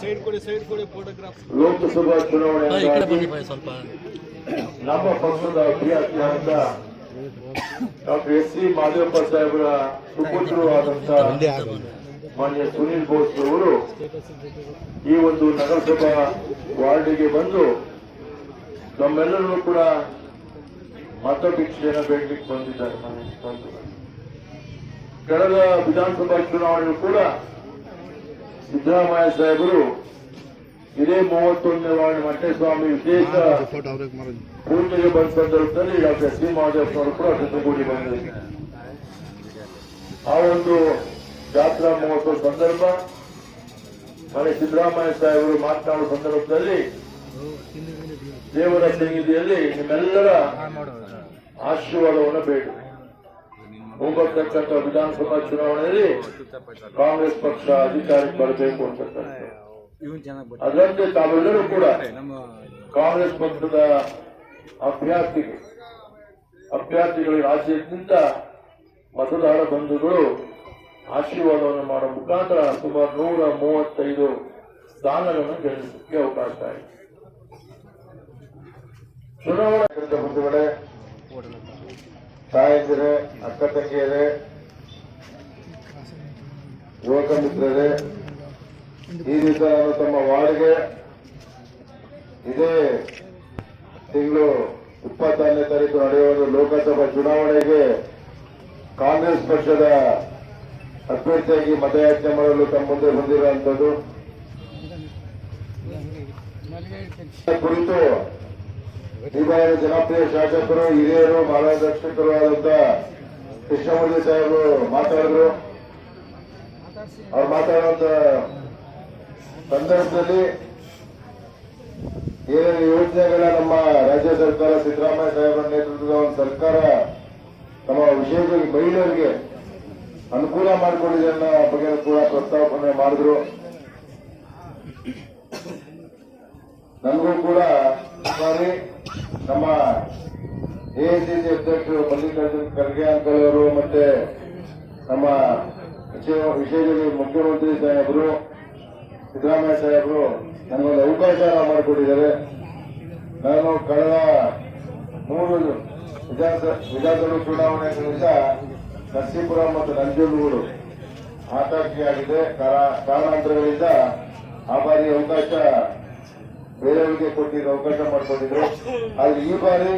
Side ಕೊಡಿ side ಕೊಡಿ photograph Lok Sabha ಚುನಾವಣೆ ನಮ್ಮ ಪಕ್ಷದ ಅಭ್ಯರ್ಥಿಯಾದ ಡಾಕ್ಟರ್ ಎಸ್ ಸಿ ಮಾದೇವಪ್ಪ ಸಾಹೇಬರ ಸುಪುತ್ರರು ಆದಂತ ಮಾನ್ಯ ಸುನೀಲ್ ಬೋಸ್ ಅವರು ಈ ಒಂದು ನಗರಸಭಾ ವಾರ್ಡಿಗೆ ಬಂದು ನಮ್ಮೆಲ್ಲರೂ ಕೂಡ ಮತಭಿಕ್ಷೆಯನ್ನು ಬೇಡಲಿಕ್ಕೆ ಬಂದಿದ್ದಾರೆ. ಕಳೆದ ವಿಧಾನಸಭಾ ಚುನಾವಣೆಯೂ ಕೂಡ ಸಿದ್ದರಾಮಯ್ಯ ಸಾಹೇಬರು ಇದೇ ಮೂವತ್ತೊಂದನೇ ವಾರ್ಡ್ ಮಟ್ಟಸ್ವಾಮಿ ವಿಶೇಷ ಪೂಜೆಗೆ ಬಂದ ಸಂದರ್ಭದಲ್ಲಿ ಡಾಕ್ಟರ್ ಎಸ್ ಸಿ ಮಹದೇವನವರು ಕೂಡ ಜೊತೆಗೂಡಿ ಬಂದಿದ್ದಾರೆ ಆ ಒಂದು ಜಾತ್ರಾ ಮಹೋತ್ಸವ ಸಂದರ್ಭ ಮನೆ ಸಿದ್ದರಾಮಯ್ಯ ಸಾಹೇಬರು ಮಾತನಾಡುವ ಸಂದರ್ಭದಲ್ಲಿ ದೇವರ ಸನ್ನಿಧಿಯಲ್ಲಿ ನಿಮ್ಮೆಲ್ಲರ ಆಶೀರ್ವಾದವನ್ನು ಬೇಡು. ಹೋಗತಕ್ಕಂಥ ವಿಧಾನಸಭಾ ಚುನಾವಣೆಯಲ್ಲಿ ಕಾಂಗ್ರೆಸ್ ಪಕ್ಷ ಅಧಿಕಾರಕ್ಕೆ ಬರಬೇಕು ಅಂತಕ್ಕಂಥ ಅದರಂತೆ ತಾವೆಲ್ಲರೂ ಕೂಡ ಕಾಂಗ್ರೆಸ್ ಪಕ್ಷದ ಅಭ್ಯರ್ಥಿಗಳು, ಅಭ್ಯರ್ಥಿಗಳ ರಾಜ್ಯದಿಂದ ಮತದಾರ ಬಂಧುಗಳು ಆಶೀರ್ವಾದವನ್ನು ಮಾಡುವ ಮುಖಾಂತರ ಸುಮಾರು ನೂರ ಮೂವತ್ತೈದು ಸ್ಥಾನಗಳನ್ನು ಗೆಲ್ಲಿಸಲಿಕ್ಕೆ ಅವಕಾಶ ಇದೆ ಚುನಾವಣಾ ಬಂಧುಗಳೇ ತಾಯಂದಿರೇ ಅಕ್ಕ ತಂಗಿಯರೇ ಯುವಕ ಮಿತ್ರರೇ ಈ ದಿವಸ ನಾನು ತಮ್ಮ ವಾರ್ಡ್ಗೆ ಇದೇ ತಿಂಗಳು ಇಪ್ಪತ್ತಾರನೇ ತಾರೀಕು ನಡೆಯುವ ಲೋಕಸಭಾ ಚುನಾವಣೆಗೆ ಕಾಂಗ್ರೆಸ್ ಪಕ್ಷದ ಅಭ್ಯರ್ಥಿಯಾಗಿ ಮತಯಾಚನೆ ಮಾಡಲು ತಮ್ಮ ಮುಂದೆ ಬಂದಿರುವಂತದ್ದು ಕುರಿತು ಬಾರಿಯ ಜನಪ್ರಿಯ ಶಾಸಕರು, ಹಿರಿಯರು, ಮಾರ್ಗದರ್ಶಕರು ಆದಂತ ಕೃಷ್ಣಮೂರ್ತಿ ಸಾಹೇಬರು ಮಾತಾಡಿದ್ರು. ಅವ್ರು ಮಾತಾಡುವಂತ ಸಂದರ್ಭದಲ್ಲಿ ಏನೇನು ಯೋಜನೆಗಳ ನಮ್ಮ ರಾಜ್ಯ ಸರ್ಕಾರ, ಸಿದ್ದರಾಮಯ್ಯ ಸಾಹೇಬರ ನೇತೃತ್ವದ ಒಂದು ಸರ್ಕಾರ ನಮ್ಮ ವಿಶೇಷವಾಗಿ ಮಹಿಳೆಯರಿಗೆ ಅನುಕೂಲ ಮಾಡಿಕೊಂಡಿದೆ ಅನ್ನೋ ಬಗ್ಗೆ ಕೂಡ ಪ್ರಸ್ತಾಪನೆ ಮಾಡಿದ್ರು. ನನಗೂ ಕೂಡ ಸಾರಿ ನಮ್ಮ ಎಐಸಿಸಿ ಅಧ್ಯಕ್ಷರು ಮಲ್ಲಿಕಾರ್ಜುನ್ ಖರ್ಗೆ ಅಂಕಲವರು ಮತ್ತೆ ನಮ್ಮ ವಿಷಯ- ವಿಶೇಷವಾಗಿ ಮುಖ್ಯಮಂತ್ರಿ ಸಾಹೇಬರು, ಸಿದ್ದರಾಮಯ್ಯ ಸಾಹೇಬರು ನನಗೊಂದು ಅವಕಾಶ ಮಾಡಿಕೊಟ್ಟಿದ್ದಾರೆ. ನಾನು ಕಳೆದ ಮೂರು ವಿಧಾನಸ- ವಿಧಾನಸಭೆ ಚುನಾವಣೆಗಳಿಂದ ನರಸೀಪುರ ಮತ್ತು ನಂಜನಗೂಡು ಆತಂಕಿಯಾಗಿದೆ ಕಾರಣ- ಕಾರಣಾಂತರಗಳಿಂದ ಆ ಬಾರಿ ಅವಕಾಶ ಬೇರೆಯವರಿಗೆ ಕೊಟ್ಟಿರೋ ಅವಕಾಶ ಮಾಡಿಕೊಂಡಿದ್ರು. ಆದ್ರೆ ಈ ಬಾರಿ